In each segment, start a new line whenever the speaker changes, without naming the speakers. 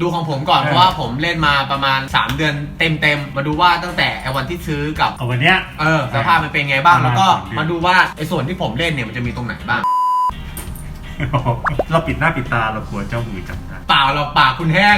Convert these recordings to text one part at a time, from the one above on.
ดูของผมก่อน
เออ
เพราะว่าผมเล่นมาประมาณ 3 เดือนเต็มๆ มาดูว่าตั้งแต่ไอ้วันที่ซื้อกับ
เอาวันเนี้ย
เออสภาพมันเป็นไงบ้าง
ประมาณ
แล้วก็
สามเดือน
มาดูว่าไอ้ส่วนที่ผมเล่นเนี่ยมันจะมีตรงไหนบ้าง
เราปิดหน้าปิดตาเรากลัวเจ้ามือจำได้
เปล่าเราปากคุณแห้ง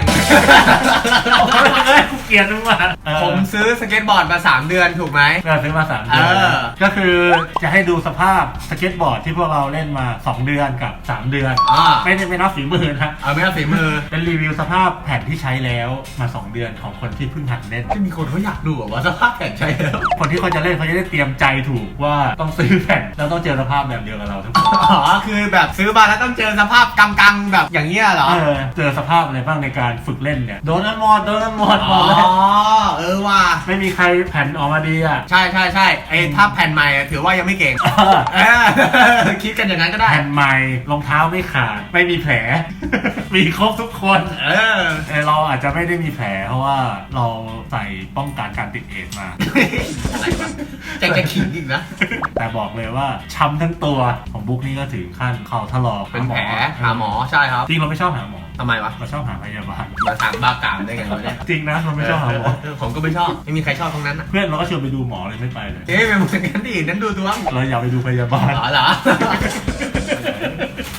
เอ้ยกูเกลียดมึงว่ะเออ
ผมซื้อสเก็ตบอร์ดมา 3 เดือนถูกไหม
เราซื้อมาสามเดือน
เออ
ก็คือจะให้ดูสภาพสเก็ตบอร์ดที่พวกเราเล่นมา 2 เดือนกับ 3 เดือน
อ่า
ไม่ได้ไม่นับฝีมือนะ
เอาไม่เอาฝีมือ
เป็นรีวิวสภาพแผ่นที่ใช้แล้วมา 2 เดือนของคนที่เพิ่งหัดเล่น
ที่มีคนเขาอยากดูอะว่าสภาพแผ่นใช้แล้ว
คนที่เขาจะเล่นเขาจะได้เตรียมใจถูกว่าต้องซื้อแผ่นแล้วต้องเจอสภาพแบบเดียวกับเราทุกคน
อ๋อคือแบบซื้อมาแล้วต้องเจอสภาพกังๆแบบอย่างเงี้ยเหรอ
เออเจอสภาพอะไรบ้างในการฝึกเล่นเนี่ย โดนอันหมดโดนอันหมดหม
อ๋อ
ดเลย
เออว่ะ
ไม่มีใครแผ่นออกมาดีอะ
ใช่ใช่ใช่ไอ้ถ้าแผ่นใหม่อะถือว่ายังไม่เก่ง
เออ
เออคิดกันอย่างนั้นก็ได้
แผ่นใหม่รองเท้าไม่ขาด ไม่มีแผล มีครบทุกคน
เออ
เออเราอาจจะไม่ได้มีแผล เพราะว่าเราใส่ป้องกันการติดเอดส์มา
อะไรวะจะจะขิงอีกนะ
แต่บอกเลยว่าช้ำทั้งตัวของบุ๊กนี่ก็ถึงขั้นเข่าถลอก
เป็นแผลหาหมอใช่ครับ
จริงเราไม่ชอบหาหมอ
ทำไมวะ
เราชอบหาพยาบาล
มาทางบ้ากามได้ไงวะเนี่ย
จริงนะเราไม่ชอบหาหมอ
เผมก็ไม่ชอบ ไม่มีใครชอบตรงนั้นนะ
เพื่อนเราก็ชวนไปดูหมอเลยไม่ไปเลย
เอ๊ะเป็นเหมือนกันดินั้นดูดวง
เราอยากไปดูพยาบาล
อ๋อเหรอ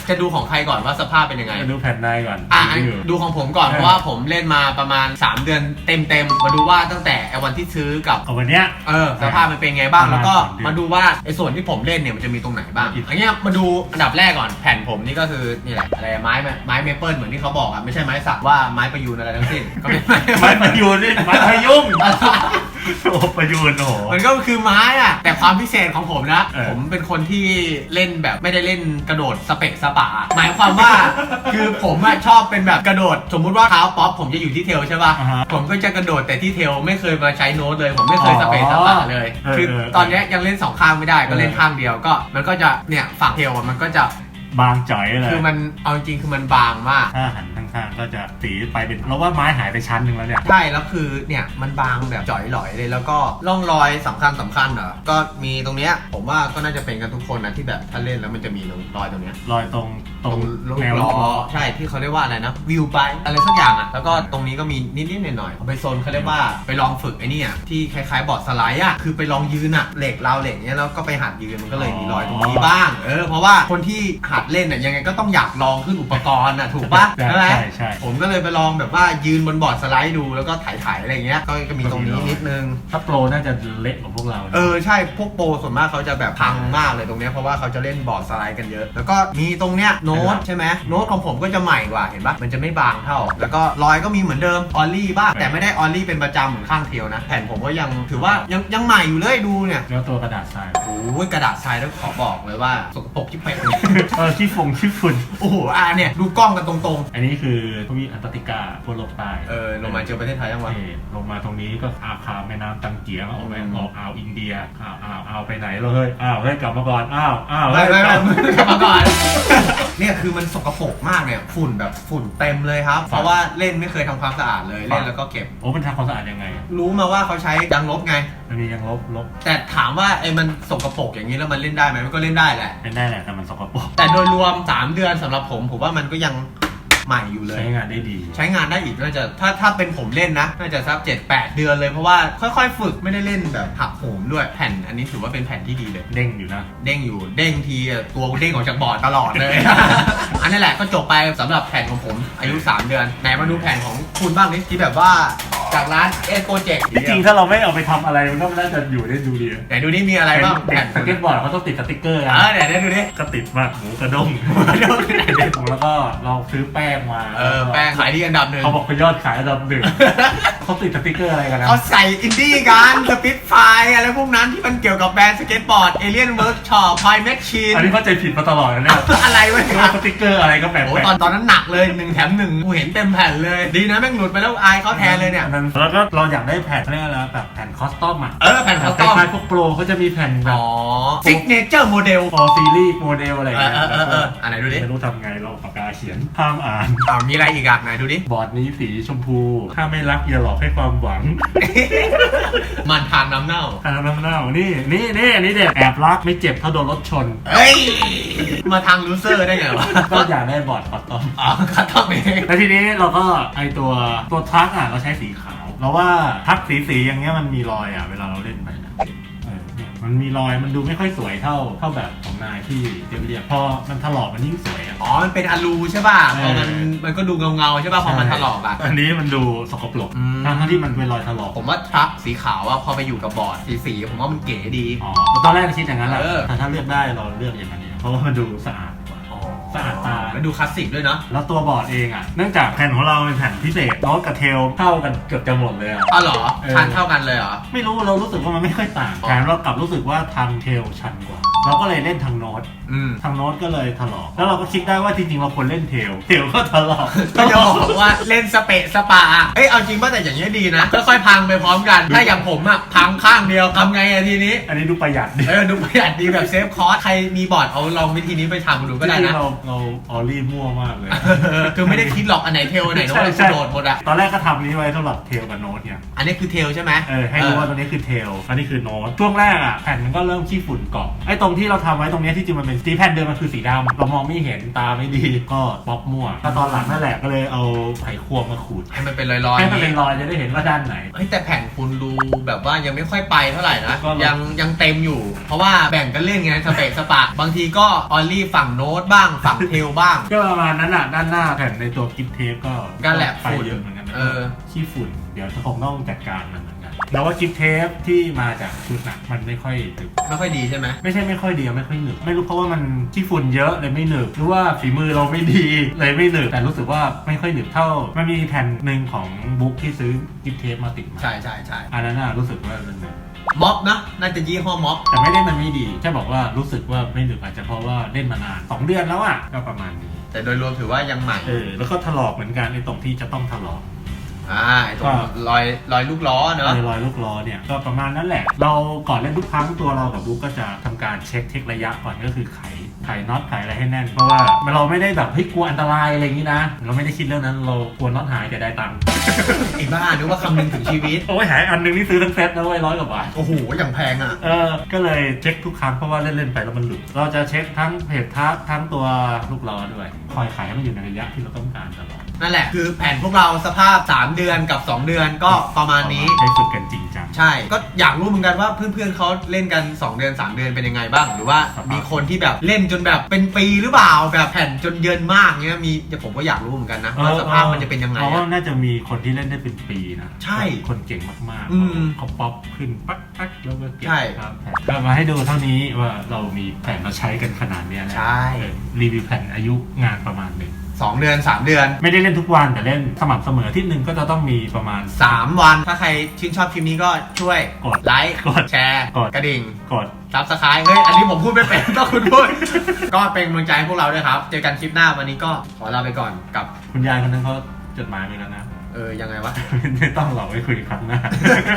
จะดูของใครก่อนว่าสภาพเป็นยังไง
ไปดูแผ่นในก่อน
อะ
รีวิว
ดูของผมก่อน
เออ
เพราะว่าผมเล่นมาประมาณ 3 เดือนเต็มๆ มาดูว่าตั้งแต่ไอ้วันที่ซื้อกับ
เอาวันเนี้ย
เออสภาพมันเป็นไงบ้าง
ประมาณ
แล้วก็
สามเดือน
มาดูว่าไอ้ส่วนที่ผมเล่นเนี่ยมันจะมีตรงไหนบ้าง
อีก
อันเนี้ยมาดูอันดับแรกก่อนแผ่นผมนี่ก็คือนี่แหละอะไรไม้ไม้เมเปิลเหมือนที่เขาบอกอะไม่ใช่ไม้สักว่าไม้ประยูนอะไรทั้งสิ้นก็เป็นไม้
ไม้ประยูนนี่ไม้พยุง โอ้ประยูนโอ้โห
มันก็คือไม้อะแต่ความพิเศษของผมนะ
เออ
ผมเป็นคนที่เล่นแบบไม่ได้เล่นกระโดดสเปะสปะหมายความว่า คือผมอะชอบเป็นแบบกระโดด สมมุติว่าเท้าป๊อปผมจะอยู่ที่เทลใช่ป่ะ
อ่าฮะ
ผมก็จะกระโดดแต่ที่เทลไม่เคยมาใช้โน้ตเลย ผมไม่เคยสเปะสปะเลย
เออ
คือ
เออ
ตอนเนี้ยยังเล่นสองข้างไม่ได้ก็เล่น
เออ
ข้างเดียวก็ มันก็จะเนี่ยฝั่งเทลอะมันก็จะ
บางจ่อยเลย
คือมันเอาจริงๆคือมันบางมาก
ถ้าหันข้างๆก็จะสีไปเป็นเราว่าไม้หายไปชั้นหนึ่งแล้วเนี่ย
ใช่แล้วคือเนี่ยมันบางแบบจ่อยหลอยเลย แล้วก็ร่องรอยสำคัญสำคัญเหรอก็มีตรงเนี้ยผมว่าก็น่าจะเป็นกันทุกคนนะที่แบบถ้าเล่นแล้วมันจะมีรอยตรงเนี้ย
รอยตรง ตรง
ลูก
แนว
ล้
ลู
อก
ล้อ
ใช่ที่เขาเรียกว่าอะไรนะวิวไปอะไรสักอย่างอะแล้วก็ตรงนี้ก็มีนิดๆหน่อยๆเอาไปโซนเขาเรียกว่าไปลองฝึกไอ้นี่อะที่คล้ายๆบอร์ดสไลด์อะคือไปลองยืนอะเหล็กราวเหล็กเนี้ยแล้วก็ไปหัดยืนมันก็เลยมีรอยตรงนี้บ้างเออเพราะว่าคนที่หัดเล่นอะยังไงก็ต้องอยากลองขึ้นอุปกรณ์อะถูกปะ
ใช่
ใช่ไหม
ใช่ใช่
ผมก็เลยไปลองแบบว่ายืนบนบอร์ดสไลด์ดูแล้วก็ถ่ายๆอะไรเงี้ยก็ก็มีตรงนี้นิดนึง
ถ้าโปรน่าจะเละกว่าพวกเรานะ
เออใช่พวกโปรส่วนมากเขาจะแบบพังมากเลยตรงเนี้ยเพราะว่าเขาจะเล่นบอร์ดสไลด์กันเยอะ แล้วก็มีตรงเนี้ยโน้ตใช่ไหมโน้ตของผมก็จะใหม่กว่าเห็นปะมันจะไม่บางเท่า แล้วก็รอยก็มีเหมือนเดิมออลลี่บ้างแต่ไม่ได้ออลลี่เป็นประจำเหมือนข้างเทียวนะ แผ่นผมก็ยังถือว่ายังยังใหม่อยู่เลยดูเนี่ย
แล้วตัวกระดาษทราย
โอ้ยกระดาษทรายแล้วขอบอกเลยว่าสกปรกที่เป็ด
เออขี้ฟงขี้ฝุ่น
โอ้โหอะเนี่ยดูกล้องกันตรง
อันนี้คือทวีปอันตาร์กติกาขั้วโลกใต้
ๆ เออลงมาเจอประเทศไทยยังวะ
นี่ลงมาตรงนี้ก็อาคาแม่น้ำตังเกียออกไป
อืม
ออกอ่าวอินเดียอ้าวอ้าวอ้าวไปไหนเราเฮ้ยอ้าวเฮ้ยกลับมาก่อนอ้าวอ้าว
ไม่
เฮ้ย
ไม่
กลับ
ไม่กลับมาก่อนเนี่ยคือมันสกปรกมากเนี่ยฝุ่นแบบฝุ่นเต็มเลยครับ เพราะว่าเล่นไม่เคยทำความสะอาดเลยเล่นแล้วก็เก็บ
โอ้มันทำความสะอาดยังไงอะ
รู้มาว่าเขาใช้ยางลบไง
มันมียังลบลบ
แต่ถามว่าไอ้มันสกปรกอย่างนี้แล้วมันเล่นได้ไหมมันก็เล่นได้แหละ
เป็นได้แหละแต่มันสกปรก
แต่โดยรวม 3 เดือนสำหรับผม ผมว่ามันก็ยัง ใหม่อยู่เลย
ใช้งานได้ดี
ใช้งานได้อีกน่าจะถ้าถ้าเป็นผมเล่นนะ น่าจะสักเจ็ดแปดเดือนเลยเพราะว่าค่อยๆ ฝึกไม่ได้เล่นแบบหักโหมด้วยแผ่นอันนี้ถือว่าเป็นแผ่นที่ดีเลย
เด้งอยู่นะ
เด้งอยู่เด้งทีอะตัวกูเด้งออกจากบอร์ดตลอดเลย อันนี้แหละก็จบไปสำหรับแผ่นของผมอายุ 3 เดือนไหนมาดูแผ่นของคุณบ้างนิที่แบบว่า จากร้านเอโปรเจกต์
จริงๆถ้าเราไม่เอาไปทำอะไรมันก็น่าจะอยู่ได้ดูดี
ไหนดูนี่มีอะไรบ้าง
เด็
แผ่
ก
น
สเก็ตบอร์ดเขาต้องติดสติ๊กเกอร์
เอ
นะ
อไหนได้ดูดิ
ก็ติดมากหมูกระด้งแล้วก็เราซื้อแป้งมา
เออแป้งขายดีอันดับหนึ่ง
เขาบอกเขายอดขายอันดับหนึ่งเขาติดสติ๊กเกอร์อะไรกันนะ
เขาใส่อินดี้กันสปิทไฟอะไรพวกนั้นที่มันเกี่ยวกับแบรนด์สเก็ตบอร์ดเอเลียนเวิร์กช็อปไฟแมชชีน
อันนี้เข้าใจผิดมาตลอดนะเนี่ย
อะไรวะ
คิด
เนี่ย
ว่าสติ๊กเกอร์อะไรก็แปลก
โอ้
ๆ
ตอนตอนนั้นหนักเลยหนึ่งแถมหนึ่งกูเห็นเต็มแผ่นเลย ดีนะแม่งหลุดไปแล้วอายเขาแทนเลยเนี่ย
อันั้นแล้วก็เราอยากได้แผ่นเขาเรียกอะไรนะแบบแผ่นคอสตอมอะ
เออแผ่นคัส
ค
ตอม
ล้ายๆพวกโปรเขาจะมีแผ่นแบ
อ๋
บ
อซิกเนเจอร์โมเดล
ฟอร์ซีรีส์โมเดลอะไรอย่างเงี้ย
เออเออเออเอออันไหนดูดิ
ไม่รู้ทำไงเราเอาปากกา เขียนห้ามอ่าน
อ้าวมีอะไรอีกอะไหนดูดิ
บอร์ดนี้สีชมพู ถ้าไม่รักอย่าหลอกอบให้ความหวัง
มันทางน้ำเน่า
ทางน้ำเน่านี่นี่นี่อันนี้เด็ดแอบรักไม่เจ็บเท่าโดนรถชน
เฮ้ย มาทางลูเซอร์ได้ไงวะ
ก็อยากได้บอร์ดคอตตอม
อ๋อคัดต้องเอง
แล้วทีนี้เราก็ไอตัวตัวทักอะเราใช้สีขาว เราว่าทักสีสีอย่างเงี้ยมันมีรอยอะเวลาเราเล่นไปนะเออเนี่ย มันมีรอยมันดูไม่ค่อยสวยเท่าเท่าแบบของนายที่เรียบเรียบๆพอมันถลอกมันยิ่งสวยอะ
อ๋อ มันเป็นอะลูใช่ป่ะพอมัน
เออ
มันก็ดูเงาเงาๆใช่ป่ะพอมันถลอกอะ
อันนี้มันดูสกปรก
อืม
ทั้งที่มันเป็นรอยถลอก
ผมว่าทรัคสีขาวอะพอไปอยู่กับบอร์ดสีสีๆผมว่ามันเก๋ดี
อ๋อตอนแรกคิดอย่างนั้นแหละ
เออ
แต่ถ้าเลือกได้เราเลือกอย่างนั้นเนี่ยเพราะว่ามันดูสะอาดกว่าสะ อาดตา
แล้วดูคลาสสิกด้วยเนาะ
แล้วตัวบอร์ดเองอะ เนื่องจากแผ่นของเราเป็นแผ่นพิเศษโน้ตกับเทลเท่ากันเกือบจะหมดเลยอะ
อ๋อเหรอ
เออ
ชันเท่ากันเลยเหรอ
ไม่รู้เรารู้สึกว่ามันไม่ค่อยต่าง
อ๋อ
แถมเรากลับรู้สึกว่าทางเทลชันกว่า เราก็เลยเล่นทางโน้ต
อืม
ทางโน้ตก็เลยถลอก แล้วเราก็คิดได้ว่าจริงๆเราควรเล่นเทลเทลก็ถลอก
ก็จะบอกว่าเล่นสเปะสปาอะเอ้ยเอาจริงป่ะแต่อย่างเงี้ยดีนะ ค่อยๆพังไปพร้อมกัน ถ้าอย่างผมอะพังข้างเดียวทำไงอะทีนี้
อันนี้ดูประหยัดดิ
เออดูประหยัดดีแบบเซฟคอร์สใครมีบอร์ดเอาลองวิธีนี้ไปทำดูก็ได้
จริ
นะ
งๆเราเราออลลี่มั่วมากเลย
คือไม่ได้คิดหรอกอันไหนเทลอันไหนโน้ต
ใช่ใช่
โดดหมดอะ
ตอนแรกก็ทำนี้ไว้สำหรับเทลกับโน้ตเนี่ย
อันนี้คือเทลใช่ไหม
เออให้รู้ว่าตัวนี้คือเทลอันนี้คือโน้ตช่วงแรกอะแผ่นมันก็เริ่มขี้ฝุ่นเกาะไอ้ตรงที่เราทำไว้ตรงเนี้ยที่จริงมันเป็นสีแผ่นเดิมมันคือสีดำเรามองไม่เห็นตาไม่ดีก็บล็อกมั่วก็ตอนหลังนั่นแหละก็เลยเอาไขควงมาขูด
ให้มันเป็นรอยๆ
ให้มันเป็นรอยจะได้เห็นว่าด้านไหน
เฮ้ยแต่แผ่นคุณดูแบบว่ายังไม่ค่อยไปเท่าไหร่นะ
ก็
ยังยังเต็มอยู่ เพราะว่าแบ่งกันเล่นไงสเปกสปะ บางทีก็ออลลี่ฝั่งโน้ตบ้างฝั่งเทลบ้าง
ก็ประมาณนั้นอะด้านหน้าแผ่นในตัวกิฟเทปก็
ก็แหละ
ไป
ฝุ่น
เยอะเหมือนกันนะ
เออ
ขี้ฝุ่น เดี๋ยวคงต้องจัดการมันเหมือนกันแล้วว่ากิฟเทปที่มาจากชุดน่ะมันไม่ค่อยถึง
ไม่ค่อยดีใช่ไหม
ไม่ใช่ไม่ค่อยดีไม่ค่อยหนึบไม่รู้เพราะว่ามันขี้ฝุ่นเยอะเลยไม่หนึบหรือว่าฝีมือเราไม่ดีเลยไม่หนึบแต่รู้สึกว่าไม่ค่อยหนึบเท่า มันมีแผ่นหนึ่งของบุ๊กที่ซื้อกิฟเทปมาติดมา
ใช่ใช่ใช่
อันนั้นน่ะรู้สึกว่ามันหนึบ
ม็อบนะน่าจะยี่ห้อม็อบ
แต่ไม่ได้มันไม่ดีแค่บอกว่ารู้สึกว่าไม่หนึบอาจจะเพราะว่าเล่นมานานสองเดือนแล้วอะก็ประมาณนี้
แต่โดยรวมถือว่ายังใหม่
เออแล้วก็ถลอกเหมือนกันในตรงที่จะต้องถลอก
อ่าไอ้ตรงรอยรอยลูกล้อเนอะ
ในรอยลูกล้อเนี่ยก็ประมาณนั้นแหละ เราก่อนเล่นทุกครั้งตัวเรากับบุ๊กก็จะทำการเช็คเทคระยะก่อนก็คือไขไขน็อตไขอะไรให้แน่น เพราะว่าเราไม่ได้แบบเฮ้ยกลัวอันตรายอะไรอย่างนี้นะ เราไม่ได้คิดเรื่องนั้นเรากลัวน็อตหายจะได้ตังค์
ไอ้บ้านึกว่าคำนึงถึงชีวิต
โอ้ยหายอันหนึงนี่ซื้อทั้งเซ็ตนะเว้ยร้อยกว่าบาท
โอ้โห อย่างแพงอะ
เออก็เลยเช็คทุกครั้งเพราะว่าเล่นๆไปแล้วมันหลุด เราจะเช็คทั้งเพจทักทั้งตัวลูกล้อด้วย คอยไขให้มันอยู่ในระยะที่เราต้องการตลอด
นั่นแหละ คือแผ่นพวกเราสภาพ 3 เดือนกับ 2 เดือนก็ประมาณนี้
ใช้ฝึกกันจริงจัง
ใช่ ก็อยากรู้เหมือนกันว่าเพื่อนๆเขาเล่นกัน 2 เดือน 3 เดือนเป็นยังไงบ้าง หรือว่า
ครับ
มีคนที่แบบเล่นจนแบบเป็นปีหรือเปล่าแบบแผ่นจนเยินมากเงี้ยมีเดี๋ยวผมก็อยากรู้เหมือนกันนะว่าสภาพมันจะเป็นยังไง
เพราะว่า
อะ
น่าจะมีคนที่เล่นได้เป็นปีนะ
ใช่
คนเก่งมาก
อืม
ๆเขาป๊อปขึ้นปั๊กปั๊กแล้วก็เก็บ
ใช่
ครับก็มาให้ดูเท่านี้ว่าเรามีแผ่นมาใช้กันขนาดเนี้ยนะ
ใช่
เออรีวิวแผ่นอายุงานประมาณหนึ่ง
สองเดือน 3 เดือน
ไม่ได้เล่นทุกวันแต่เล่นสม่ำเสมอที่หนึ่งก็จะต้องมีประมาณ
3 วัน ถ้าใครชื่นชอบคลิปนี้ก็ช่วย
กด
ไลค์
กด
แชร์
กด
กระดิ่ง
กด
ซับสไครต์เฮ้ย อันนี้ผมพูดไม่เป็น ต้องคุณพูด ก็เป็นกำลังใจให้พวกเราด้วยครับ เจอกันคลิปหน้าวันนี้ก็ขอลาไปก่อนกับ
คุณยายคนนั้นเขาจดหมายไปแล้วนะ
เออยังไงวะ
ไม่ต้องหรอกไว้คุยครั้งหน้า